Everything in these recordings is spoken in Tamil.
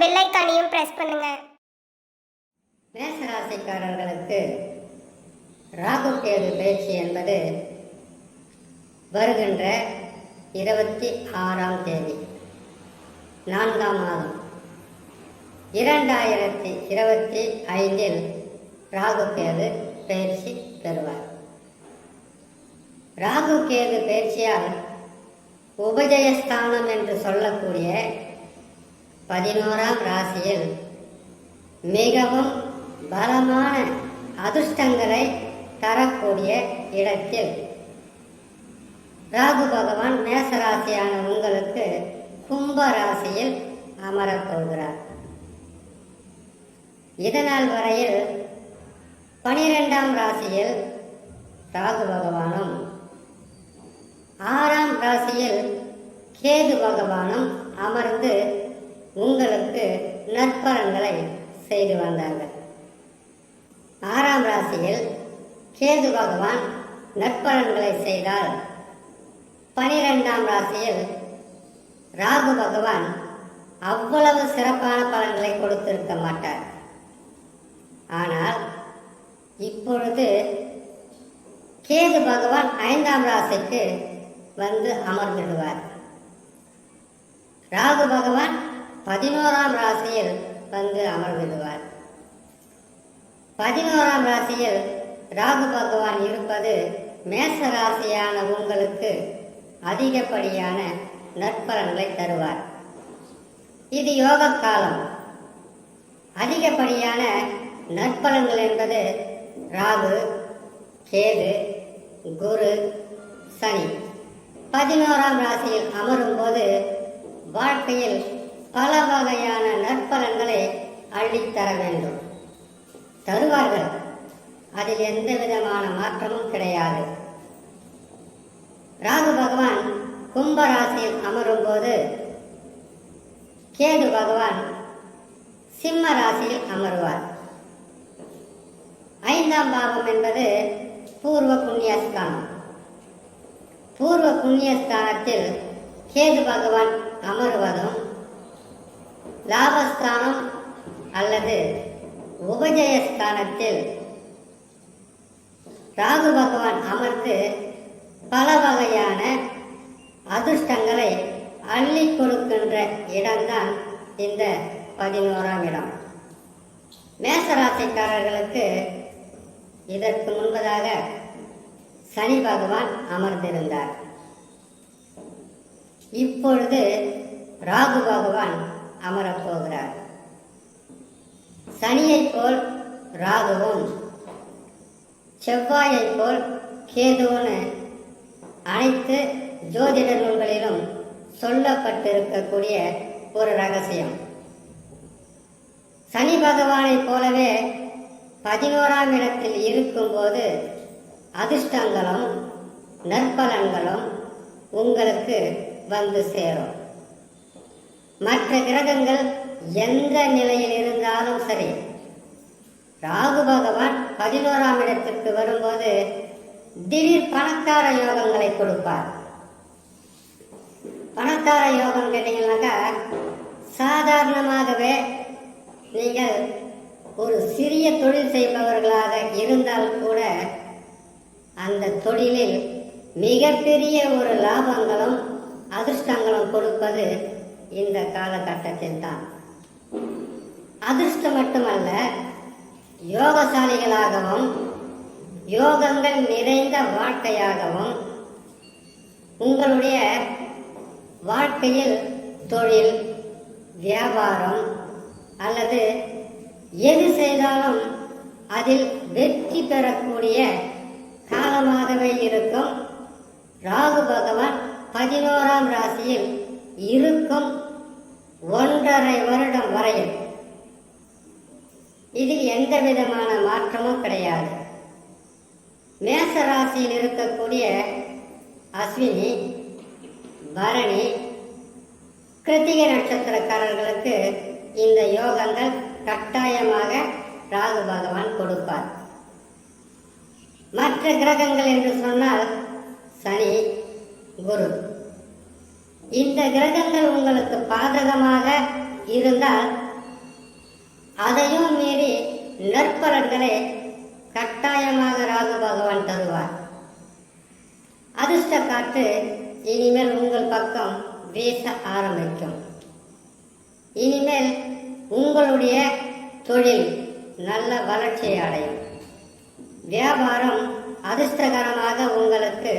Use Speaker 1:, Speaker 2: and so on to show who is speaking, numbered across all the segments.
Speaker 1: பெல் ஐக்கானையும் பிரஸ் பண்ணுங்க.
Speaker 2: மேசராசிக்காரர்களுக்கு ராகு கேது பயிற்சி என்பது வருகின்ற இருபத்தி ஆறாம் தேதி நான்காம் மாதம். இரண்டாயிரத்தி இருபத்தி ஐந்தில் ராகு கேது பயிற்சி பெறுவார். ராகு கேது பயிற்சியால் உபஜயஸ்தானம் என்று சொல்லக்கூடிய பதினோராம் ராசியில் மிகவும் பலமான அதிர்ஷ்டங்களை தரக்கூடிய இடத்தில் ராகு பகவான் மேசராசியான உங்களுக்கு கும்ப ராசியில் அமரப் போகிறார். இதனால் வரையில் பனிரெண்டாம் ராசியில் ராகு பகவானும் ஆறாம் ராசியில் கேது பகவானும் அமர்ந்து உங்களுக்கு நற்பலன்களை செய்து வந்தார்கள். ஆறாம் ராசியில் கேது பகவான் நற்பலன்களை செய்தால் பனிரெண்டாம் ராசியில் ராகு பகவான் அவ்வளவு சிறப்பான பலன்களை கொடுத்திருக்க மாட்டார். ஆனால் இப்பொழுது கேது பகவான் ஐந்தாம் ராசிக்கு வந்து அமர்ந்துடுவார். ராகு பகவான் பதினோராம் ராசியில் வந்து அமர்ந்துடுவார். பதினோராம் ராசியில் ராகு பகவான் இருப்பது மேச ராசியான உங்களுக்கு அதிகப்படியான நற்பலன்களை தருவார். இது யோக காலம் அதிகப்படியான நற்பலன்கள் என்பது ராகு கேது குரு சனி. பதினோராம் ராசியில் அமரும் போது வாழ்க்கையில் பல வகையான நற்பலன்களை அள்ளித்தர வேண்டும். தருவார்கள். அதில் எந்த விதமான மாற்றமும் கிடையாது. ராகு பகவான் கும்பராசியில் அமரும் போது கேது பகவான் சிம்ம ராசியில் அமருவார். ஐந்தாம் பாகம் என்பது பூர்வ புண்ணியஸ்தானம். பூர்வ புண்ணியஸ்தானத்தில் கேது பகவான் அமருவதும் லாபஸ்தானம் அல்லது உபஜயஸ்தானத்தில் ராகு பகவான் அமர்ந்து பல வகையான அதிர்ஷ்டங்களை அள்ளி கொடுக்கின்ற இடம்தான் இந்த பதினோராம் இடம். மேசராசிக்காரர்களுக்கு இதற்கு முன்பதாக சனி பகவான் அமர்ந்திருந்தார். இப்பொழுது ராகு பகவான் அமரப்போகிறார் சனியைப் போல் ராகுவும் செவ்வாயைப் போல் கேதுவனு அனைத்து ஜோதிட நூல்களிலும் சொல்லப்பட்டிருக்கக்கூடிய ஒரு ரகசியம். சனி பகவானைப் போலவே பதினோராம் இடத்தில் இருக்கும்போது அதிர்ஷ்டங்களும் நற்பலன்களும் உங்களுக்கு வந்து சேரும். மற்ற கிரகங்கள் எந்த நிலையில் இருந்தாலும் சரி. ராகு பகவான் பதினோராம் இடத்திற்கு வரும்போது திடீர் பணக்கார யோகங்களை கொடுப்பார். பணக்கார யோகம் கேட்டீங்கன்னாக்கா சாதாரணமாகவே நீங்கள் ஒரு சிறிய தொழில் செய்பவர்களாக இருந்தால் கூட அந்த தொழிலில் மிகப்பெரிய ஒரு லாபங்களும் அதிர்ஷ்டங்களும் கொடுப்பது இந்த காலகட்டத்தில் தான். அதிர்ஷ்டம் மட்டுமல்ல யோகசாலிகளாகவும் யோகங்கள் நிறைந்த வாழ்க்கையாகவும் உங்களுடைய வாழ்க்கையில் தொழில் வியாபாரம் அல்லது எது செய்தாலும் அதில் வெற்றி பெறக்கூடிய காலமாகவே இருக்கும். ராகு பகவான் பதினோராம் ராசியில் இருக்கும் ஒன்றரை வருடம் வரையில். இதில் எந்த விதமான மாற்றமும் கிடையாது. மேச ராசியில் இருக்கக்கூடிய அஸ்வினி பரணி கிருத்திகை நட்சத்திரக்காரர்களுக்கு இந்த யோகங்கள் கட்டாயமாக ராகு பகவான் கொடுப்பார். மற்ற கிரகங்கள் என்று சொன்னால் சனி குரு. இந்த கிரகங்கள் உங்களுக்கு பாதகமாக இருந்தால் அதையும் மீறி நற்பலன்களை கட்டாயமாக ராகு பகவான் தருவார். அதிர்ஷ்ட காற்று இனிமேல் உங்கள் பக்கம் வீச ஆரம்பிக்கும். இனிமேல் உங்களுடைய தொழில் நல்ல வளர்ச்சி அடையும். வியாபாரம் அதிர்ஷ்டகரமாக உங்களுக்கு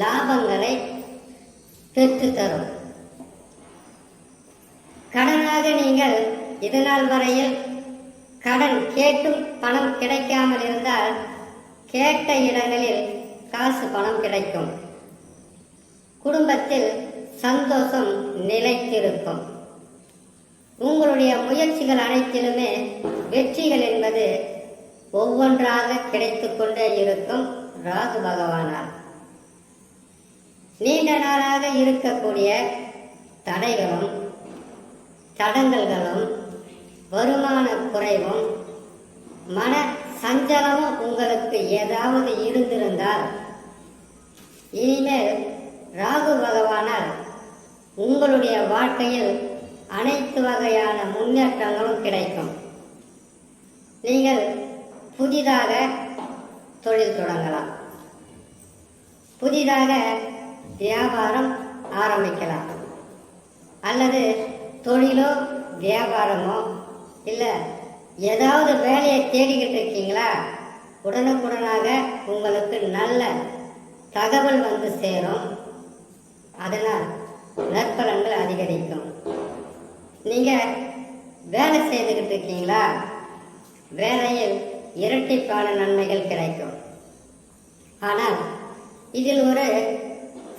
Speaker 2: லாபங்களை பெற்றுத்தரும். கடனாக நீங்கள் இதுநாள் வரையில் கடன் கேட்டும் பணம் கிடைக்காமல் இருந்தால் கேட்ட இடங்களில் காசு பணம் கிடைக்கும். குடும்பத்தில் சந்தோஷம் நிலைத்திருக்கும். உங்களுடைய முயற்சிகள் அனைத்திலுமே வெற்றிகள் என்பது ஒவ்வொன்றாக கிடைத்துக்கொண்டே இருக்கும். ராகு பகவானால் நீண்ட நாளாக இருக்கக்கூடிய தடைகளும் தடங்கல்களும் வருமான குறைவும் மன சஞ்சலமும் உங்களுக்கு ஏதாவது இருந்திருந்தால் இனிமேல் ராகு பகவானால் உங்களுடைய வாழ்க்கையில் அனைத்து வகையான முன்னேற்றங்களும் கிடைக்கும். நீங்கள் புதிதாக தொழில் தொடங்கலாம். புதிதாக வியாபாரம் ஆரம்பிக்கலாம். அல்லது தொழிலோ வியாபாரமோ இல்லை ஏதாவது வேலையை தேடிக்கிட்டு இருக்கீங்களா? உடனுக்குடனாக உங்களுக்கு நல்ல தகவல் வந்து சேரும். அதனால் நற்பலன்கள் அதிகரிக்கும். நீங்கள் வேலை செய்துக்கிட்டு இருக்கீங்களா? வேலையில் இரட்டிப்பான நன்மைகள் கிடைக்கும். ஆனால் இதில் ஒரு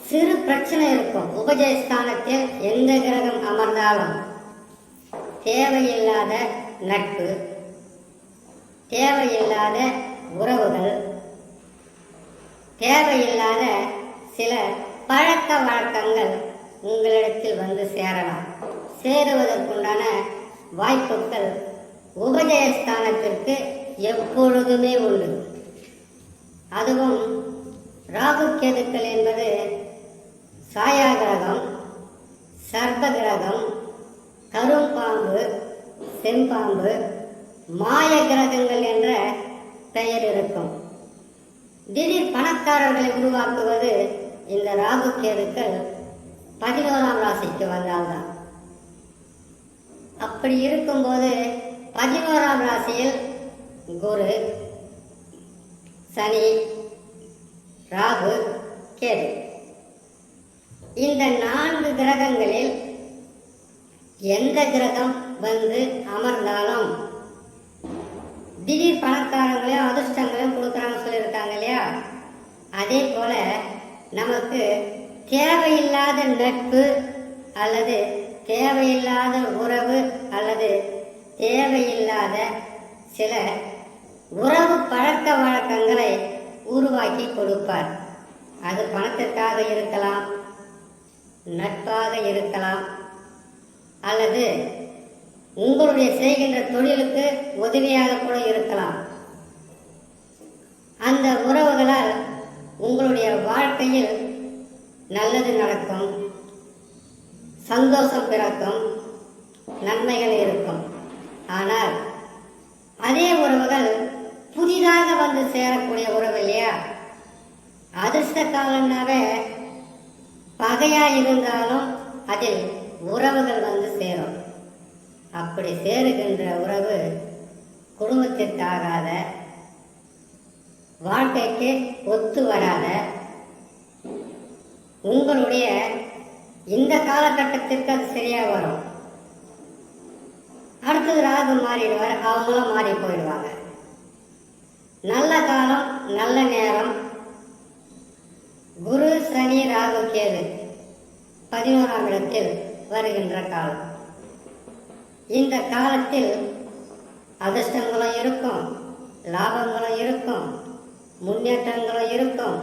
Speaker 2: சிறு பிரச்சனை இருக்கும். உபஜயஸ்தானத்தில் எந்த கிரகம் அமர்ந்தாலும் தேவையில்லாத நட்பு தேவையில்லாத உறவுகள் தேவையில்லாத சில பழக்க வழக்கங்கள் உங்களிடத்தில் வந்து சேரலாம். சேருவதற்குண்டான வாய்ப்புகள் உபஜயஸ்தானத்திற்கு எப்பொழுதுமே உண்டு. அதுவும் ராகு கேதுக்கள் என்பது சாயா கிரகம் சர்ப்ப கிரகம் கரும்பாம்பு செம்பாம்பு மாய கிரகங்கள் என்ற பெயர் இருக்கும். திடீர் பணக்காரர்களை உருவாக்குவது இந்த ராகு கேதுக்கள் பதினோராம் ராசிக்கு வந்தால்தான். அப்படி இருக்கும்போது பதினோராம் ராசியில் குரு சனி ராகு கேது. இந்த நான்கு கிரகங்களில் எந்த கிரகம் வந்து அமர்ந்தாலும் திடீர் பணக்காரங்களையும் அதிர்ஷ்டங்களையும் கொடுக்குறாங்க சொல்லியிருக்காங்க இல்லையா? அதே போல நமக்கு தேவையில்லாத நட்பு அல்லது தேவையில்லாத உறவு அல்லது தேவையில்லாத சில உறவு பழக்க வழக்கங்களை உருவாக்கி கொடுப்பார். அது பணத்திற்காக இருக்கலாம் நட்பாக இருக்கலாம். அல்லது உங்களுடைய செய்கின்ற தொழிலுக்கு உதவியாக கூட இருக்கலாம். அந்த உறவுகளால் உங்களுடைய வாழ்க்கையில் நல்லது நடக்கும். சந்தோஷம் பிறக்கும். நன்மைகள் இருக்கும். ஆனால் அதே உறவுகள் புதிதாக வந்து சேரக்கூடிய உறவு இல்லையா? அதிர்ஷ்ட காலம்னாவே பகையா இருந்தாலும் அதில் உறவுகள் வந்து சேரும். அப்படி சேருகின்ற உறவு குடும்பத்திற்காகாத வாழ்க்கைக்கு ஒத்து வராத உங்களுடைய இந்த காலகட்டத்திற்கு அது சரியாக வரும். அடுத்தது ராகு மாறிடுவார் அவங்களும் மாறி போயிடுவாங்க. நல்ல காலம் நல்ல நேரம் கன்னி ராகு கேது. பதினோராம் இடத்தில் வருகின்ற காலம். இந்த காலத்தில் அதிர்ஷ்டங்களும் இருக்கும் லாபங்களும் இருக்கும் முன்னேற்றங்களும் இருக்கும்.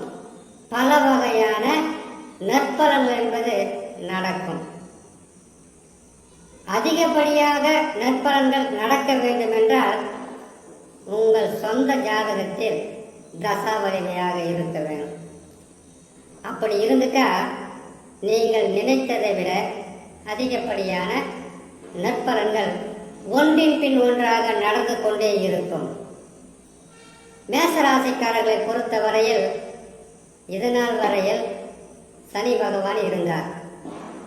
Speaker 2: பல வகையான நற்பலன்கள் என்பது நடக்கும். அதிகப்படியாக நற்பலன்கள் நடக்க வேண்டும் என்றால் உங்கள் சொந்த ஜாதகத்தில் தசா வலிமையாக இருக்க வேண்டும். அப்படி இருந்துட்டா நீங்கள் நினைத்ததை விட அதிகப்படியான நற்பலன்கள் ஒன்றின் பின் ஒன்றாக நடந்து கொண்டே இருக்கும். மேசராசிக்காரர்களை பொறுத்தவரையில் இதனால் வரையில் சனி பகவான் இருந்தார்.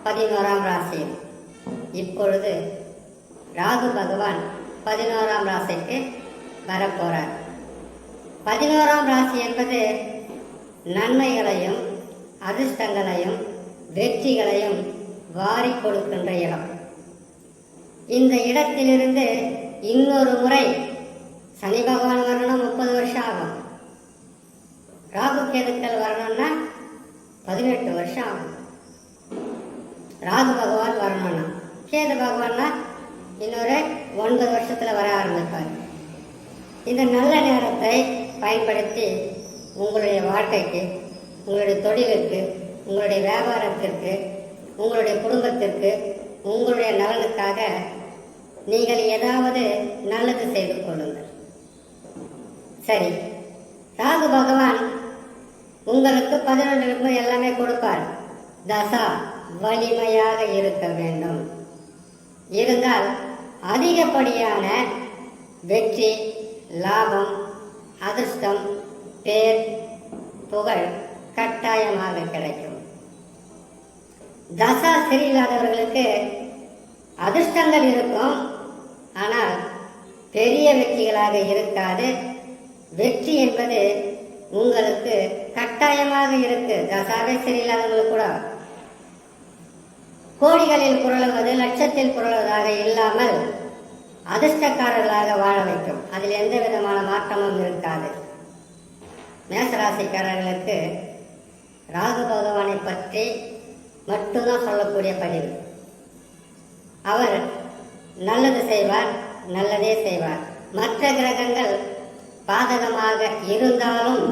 Speaker 2: பதினோராம் ராசியில் இப்பொழுது ராகு பகவான் பதினோராம் ராசிக்கு வரப்போகிறார் பதினோராம் ராசி என்பது நன்மைகளையும் அதிர்ஷ்டங்களையும் வெற்றிகளையும் வாரி கொடுக்கின்ற இடம். இந்த இடத்திலிருந்து இன்னொரு முறை சனி பகவான் வரணும் முப்பது வருஷம் ஆகும். ராகு கேதுக்கள் வரணும்னா பதினெட்டு வருஷம் ஆகும். ராகு பகவான் வரணும்னா கேது பகவான்னா இன்னொரு ஒன்பது வருஷத்தில் வர ஆரம்பிப்பார். இந்த நல்ல நேரத்தை பயன்படுத்தி உங்களுடைய வாழ்க்கைக்கு உங்களுடைய தொழிலுக்கு உங்களுடைய வியாபாரத்திற்கு உங்களுடைய குடும்பத்திற்கு உங்களுடைய நலனுக்காக நீங்கள் ஏதாவது நல்லது செய்து கொள்ளுங்கள். சரி. ராகு பகவான் உங்களுக்கு பதினொன்று இருக்கும்போது எல்லாமே கொடுப்பார். தசா வலிமையாக இருக்க வேண்டும். இருந்தால் அதிகப்படியான வெற்றி லாபம் அதிர்ஷ்டம் பேர் புகழ் கட்டாயமாக கிடைக்கும். தசா சரியில்லாதவர்களுக்கு அதிர்ஷ்டங்கள் இருக்கும். ஆனால் பெரிய வெற்றிகளாக இருக்காது. வெற்றி என்பது உங்களுக்கு கட்டாயமாக இருக்கு. தசாவே சரியில்லாதவங்களுக்கு கூட. கோடிகளில் புரளுவது லட்சத்தில் புரளுவதாக இல்லாமல் அதிர்ஷ்டக்காரர்களாக வாழ வைக்கும். அதில் எந்த விதமான மாற்றமும் இருக்காது. மேசராசிக்காரர்களுக்கு ராகு பகவானை பற்றி மட்டும்தான் சொல்லக்கூடிய பதிவு. அவர் நல்லது செய்வார் நல்லதே செய்வார். மற்ற கிரகங்கள் பாதகமாக இருந்தாலும்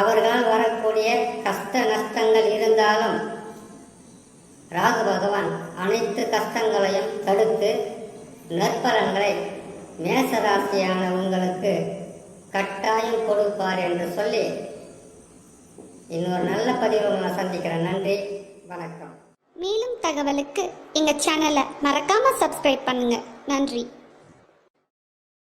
Speaker 2: அவர்களால் வரக்கூடிய கஷ்ட நஷ்டங்கள் இருந்தாலும் ராகு பகவான் அனைத்து கஷ்டங்களையும் தடுத்து நற்பலன்களை மேசராசியான உங்களுக்கு கட்டாயம் கொடுப்பார் என்று சொல்லி இன்னொரு நல்ல பதிவு உங்களை சந்திக்கிறேன். நன்றி. வணக்கம்.
Speaker 1: மேலும் தகவலுக்கு எங்க சேனலை மறக்காம சப்ஸ்கிரைப் பண்ணுங்க. நன்றி.